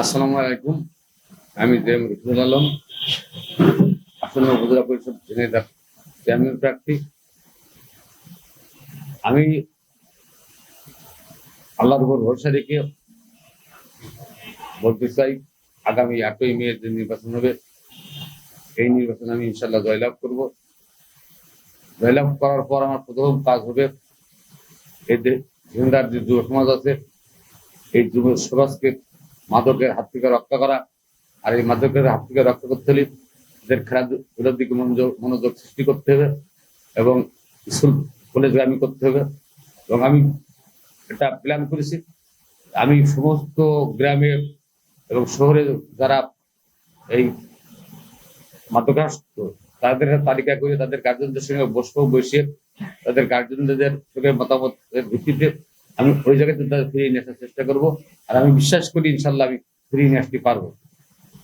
আসসালামু আলাইকুম। আমি জেম রফিজুল আলম। আসন্ন উপজেলা পরিষদ ঝিনাইদহ চেয়ারম্যান প্রার্থী। আমি আল্লাহর উপর ভরসা রেখে বলতে চাই, আগামী আটই মে যে নির্বাচন হবে, এই নির্বাচনে আমি ইনশাল্লাহ জয়লাভ করব। জয়লাভ করার পর আমার প্রথম কাজ হবে, এই যে ঝিনাইদার যে যুব সমাজ আছে, এই যুব সমাজকে মাদকের হাত থেকে রক্ষা করা আর এই মাদকের হাত থেকে রক্ষা করতে হলে এদের খেলাধুলার দিকে মনোযোগ মনোযোগ সৃষ্টি করতে হবে এবং স্কুল কলেজগামী করতে হবে এবং আমি এটা প্ল্যান করেছি। আমি সমস্ত গ্রামে এবং শহরে যারা এই মাদকাসক্ত, তাদের তালিকা করে তাদের গার্জেনদের সঙ্গে বসবো, বসিয়ে তাদের গার্জেনদের সঙ্গে মতামতের ভিত্তিতে আমি ওই জায়গাতে ফিরিয়ে নিয়ে আসার চেষ্টা করব। আর আমি বিশ্বাস করি, ইনশাল্লাহ আমি ফিরিয়ে নিয়ে আসতে পারব।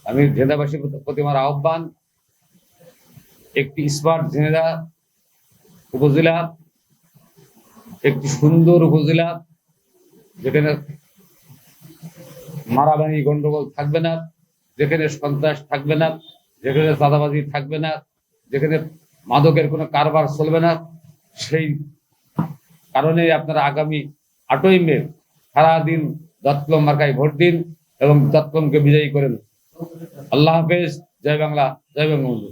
আমি জেদাবাসীর প্রতি আমার আহ্বান, একটি স্মার্ট জেনেদা উপজেলা, একটি সুন্দর উপজেলা, যেখানে মারামারি গন্ডগোল থাকবে না, যেখানে সন্ত্রাস থাকবে না, যেখানে চাঁদাবাজি থাকবে না, যেখানে মাদকের কোনো কারবার চলবে না, সেই কারণে আপনারা আগামী আটই মে, সারাদিন দত্তম মার্কায় ভোট দিন এবং দত্তমকে বিজয়ী করেন। আল্লাহ হাফেজ, জয় বাংলা, জয় বঙ্গবন্ধু।